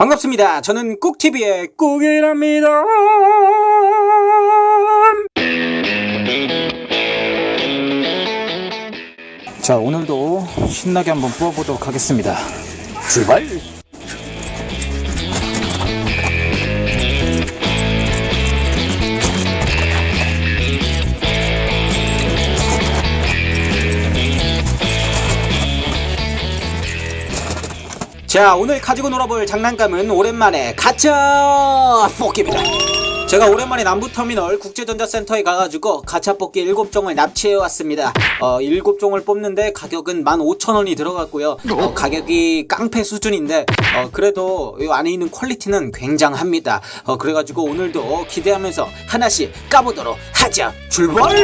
반갑습니다. 저는 꾹TV의 꾹이랍니다. 자, 오늘도 신나게 한번 뽑아보도록 하겠습니다. 출발! 자 오늘 가지고 놀아볼 장난감은 오랜만에 가짜 뽑기입니다. 제가 오랜만에 남부터미널 국제전자센터에 가가지고 가차 뽑기 7종을 납치해왔습니다. 어 7종을 뽑는데 가격은 15,000원이 들어갔고요. 어, 가격이 깡패 수준인데 어, 그래도 이 안에 있는 퀄리티는 굉장합니다. 어, 그래가지고 오늘도 기대하면서 하나씩 까보도록 하자 출발!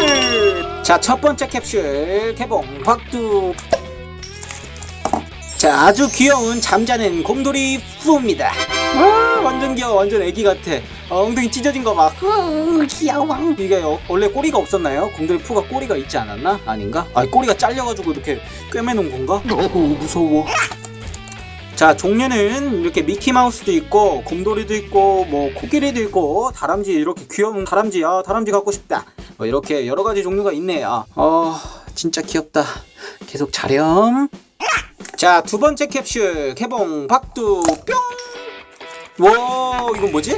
자 첫 번째 캡슐 개봉 박두 자, 아주 귀여운 잠자는 곰돌이 푸입니다. 아, 완전 귀여워. 완전 애기 같아. 어, 엉덩이 찢어진 거 막. 어, 귀여워. 이게 어, 원래 꼬리가 없었나요? 곰돌이 푸가 꼬리가 있지 않았나? 아닌가? 아, 꼬리가 잘려가지고 이렇게 꿰매놓은 건가? 오, 무서워. 자, 종류는 이렇게 미키마우스도 있고, 곰돌이도 있고, 뭐, 코끼리도 있고, 다람쥐, 이렇게 귀여운 다람쥐, 아, 다람쥐 갖고 싶다. 뭐, 이렇게 여러 가지 종류가 있네요. 어, 진짜 귀엽다. 계속 자렴. 자, 두 번째 캡슐 개봉 박두 뿅! 와, 이건 뭐지?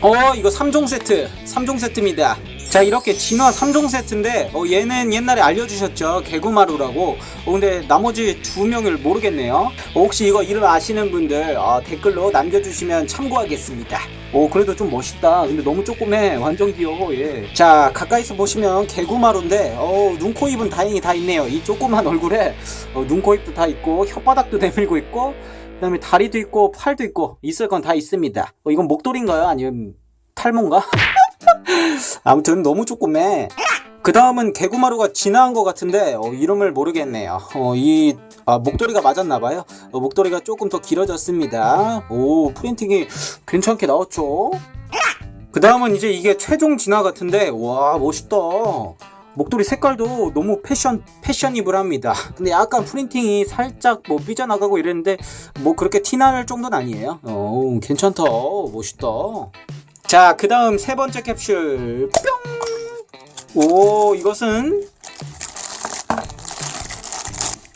어, 이거 3종 세트. 3종 세트입니다. 자, 이렇게 진화 3종 세트인데, 어, 얘는 옛날에 알려주셨죠. 개구마루라고. 어, 근데 나머지 두 명을 모르겠네요. 어, 혹시 이거 이름 아시는 분들, 어, 댓글로 남겨주시면 참고하겠습니다. 오, 그래도 좀 멋있다. 근데 너무 조그매. 완전 귀여워, 얘. 자, 가까이서 보시면 개구마루인데, 어, 눈, 코, 입은 다행히 다 있네요. 이 조그만 얼굴에, 어, 눈, 코, 입도 다 있고, 혓바닥도 내밀고 있고, 그 다음에 다리도 있고, 팔도 있고, 있을 건 다 있습니다. 어, 이건 목도리인가요? 아니면 탈모인가? 아무튼 너무 조그매. 그 다음은 개구마루가 진화한 것 같은데 어, 이름을 모르겠네요. 어, 이 아, 목도리가 맞았나봐요. 어, 목도리가 조금 더 길어졌습니다. 오 프린팅이 괜찮게 나왔죠. 그 다음은 이제 이게 최종 진화 같은데 와 멋있다. 목도리 색깔도 너무 패션 패셔니블합니다. 근데 약간 프린팅이 살짝 뭐 삐져나가고 이랬는데 뭐 그렇게 티나는 정도는 아니에요. 어 괜찮다. 멋있다. 자, 그 다음 세 번째 캡슐. 뿅! 오, 이것은.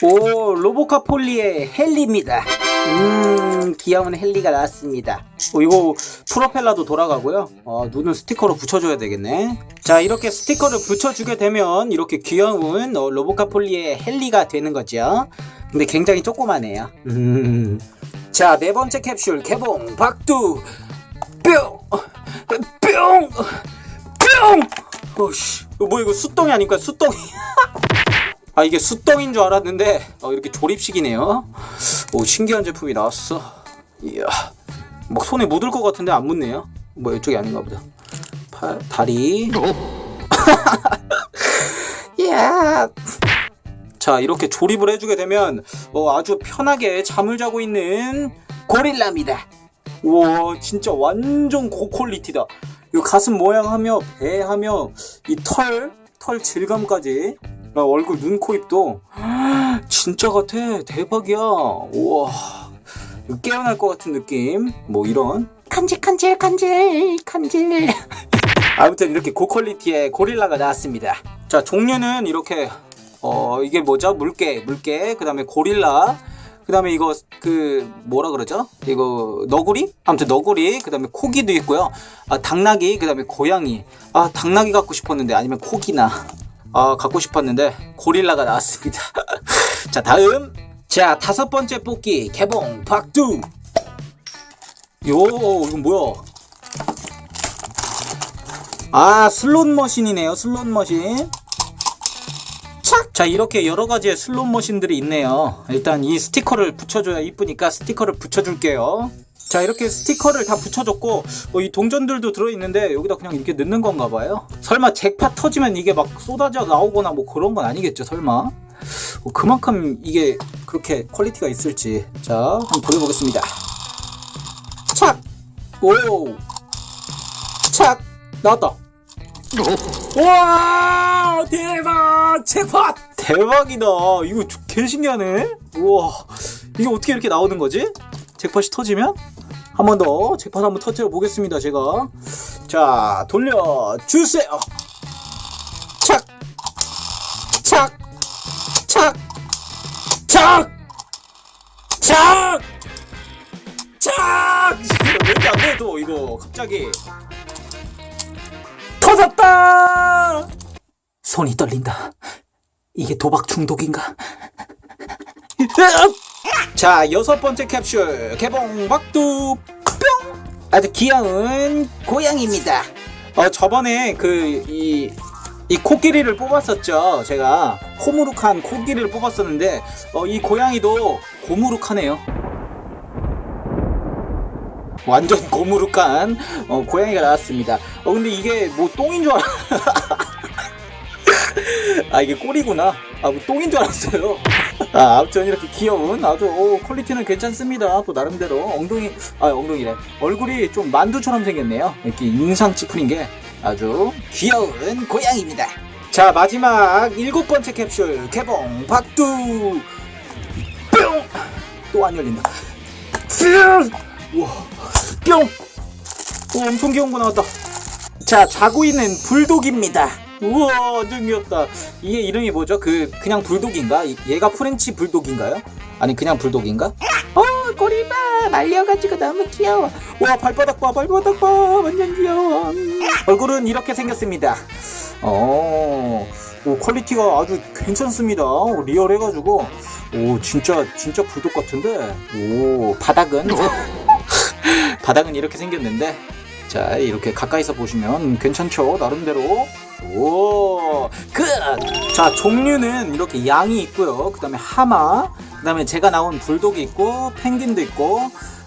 오, 로보카 폴리의 헬리입니다. 음, 귀여운 헬리가 나왔습니다. 어, 이거 프로펠러도 돌아가고요. 어, 눈은 스티커로 붙여줘야 되겠네. 자, 이렇게 스티커를 붙여주게 되면 이렇게 귀여운 어, 로보카 폴리의 헬리가 되는 거죠. 근데 굉장히 조그마네요. 음. 자, 네 번째 캡슐 개봉 박두 뿅! 뿅! 뿅! 어씨, 뭐 이거 수똥이 아닐까? 수똥이. 아 이게 수똥인 줄 알았는데 어, 이렇게 조립식이네요. 오 신기한 제품이 나왔어. 이야, 막 손에 묻을 것 같은데 안 묻네요. 뭐 이쪽이 아닌가 보다. 팔, 다리. 이야. 자 이렇게 조립을 해주게 되면 어, 아주 편하게 잠을 자고 있는 고릴라입니다. 우와 진짜 완전 고퀄리티다 이 가슴 모양하며 배하며 이 털 털 질감까지. 아, 얼굴 눈, 코, 입도. 진짜 같아. 대박이야. 우와. 깨어날 것 같은 느낌. 뭐 이런. 간질 간질 간질 간질. 아무튼 이렇게 고퀄리티의 고릴라가 나왔습니다. 자 종류는 이렇게 어 이게 뭐죠? 물개 물개. 그 다음에 고릴라 그 다음에 이거 그 뭐라 그러죠? 이거 너구리? 아무튼 너구리 그 다음에 코기도 있고요. 아 당나귀 그 다음에 고양이. 아 당나귀 갖고 싶었는데 아니면 코기나. 아 갖고 싶었는데 고릴라가 나왔습니다. 자 다음. 자 다섯 번째 뽑기. 개봉 박두. 요 이건 뭐야? 아 슬롯 머신이네요 슬롯 머신 자 이렇게 여러 가지의 슬롯 머신들이 있네요. 일단 이 스티커를 붙여줘야 이쁘니까 스티커를 붙여줄게요. 자 이렇게 스티커를 다 붙여줬고 어, 이 동전들도 들어있는데 여기다 그냥 이렇게 넣는 건가 봐요. 설마 잭팟 터지면 이게 막 쏟아져 나오거나 뭐 그런 건 아니겠죠 설마? 어, 그만큼 이게 그렇게 퀄리티가 있을지. 자 한번 돌려보겠습니다. 착! 오! 착! 나왔다. 와 대박 잭팟 대박이다. 이거 개 신기하네. 우와, 이게 어떻게 이렇게 나오는 거지? 잭팟이 터지면? 한 번 더 잭팟 한번 터뜨려 보겠습니다, 제가. 자, 돌려 주세요. 착! 착! 착! 착! 착! 착! 왜 이렇게 안 돼, 또, 이거, 갑자기. 터졌다! 손이 떨린다. 이게 도박 중독인가? 자, 여섯 번째 캡슐 개봉 박두 뿅! 아주 귀여운 고양이입니다. 어, 저번에 그 이 이 코끼리를 뽑았었죠. 제가 호무룩한 코끼리를 뽑았었는데 어, 이 고양이도 고무룩하네요. 완전 고무룩한 어, 고양이가 나왔습니다. 어 근데 이게 뭐 똥인 줄 알아. 아 이게 꼬리구나. 아 뭐 똥인 줄 알았어요. 아 아무튼 이렇게 귀여운 아주 오, 퀄리티는 괜찮습니다. 또 나름대로 엉덩이 아 엉덩이래 얼굴이 좀 만두처럼 생겼네요. 이렇게 인상 찌푸린 게 아주 귀여운 고양이입니다. 자 마지막 일곱 번째 캡슐 개봉 박두 뿅! 또안 열린다. 뿅! 오, 엄청 귀여운 거 나왔다. 자, 자고 있는 불독입니다. 우와, 완전 귀엽다. 이게 이름이 뭐죠? 그, 그냥 불독인가? 이- 얘가 프렌치 불독인가요? 아니, 그냥 불독인가? 어, 꼬리 봐. 말려가지고 너무 귀여워. 와, 발바닥 봐, 발바닥 봐. 완전 귀여워. 음. 얼굴은 이렇게 생겼습니다. 어, 오, 퀄리티가 아주 괜찮습니다. 오, 리얼해가지고. 오, 진짜, 진짜 불독 같은데. 오, 바닥은. 바닥은 이렇게 생겼는데 자 이렇게 가까이서 보시면 괜찮죠? 나름대로. 오 끝 자 종류는 이렇게 양이 있고요. 그 다음에 하마 그 다음에 제가 나온 불독이 있고 펭귄도 있고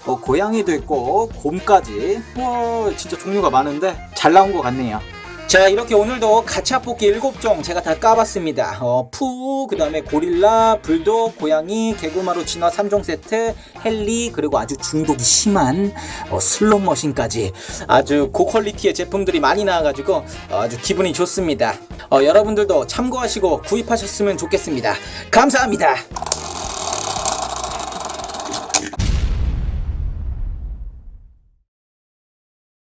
어, 고양이도 있고 곰까지. 와 진짜 종류가 많은데 잘 나온 것 같네요 자 이렇게 오늘도 가차 뽑기 7종 제가 다 까봤습니다. 어, 푸, 그 다음에 고릴라, 불독, 고양이, 개구마루 진화 3종 세트 헬리 그리고 아주 중독이 심한 어, 슬롯머신까지 아주 고퀄리티의 제품들이 많이 나와가지고 어, 아주 기분이 좋습니다. 어, 여러분들도 참고하시고 구입하셨으면 좋겠습니다. 감사합니다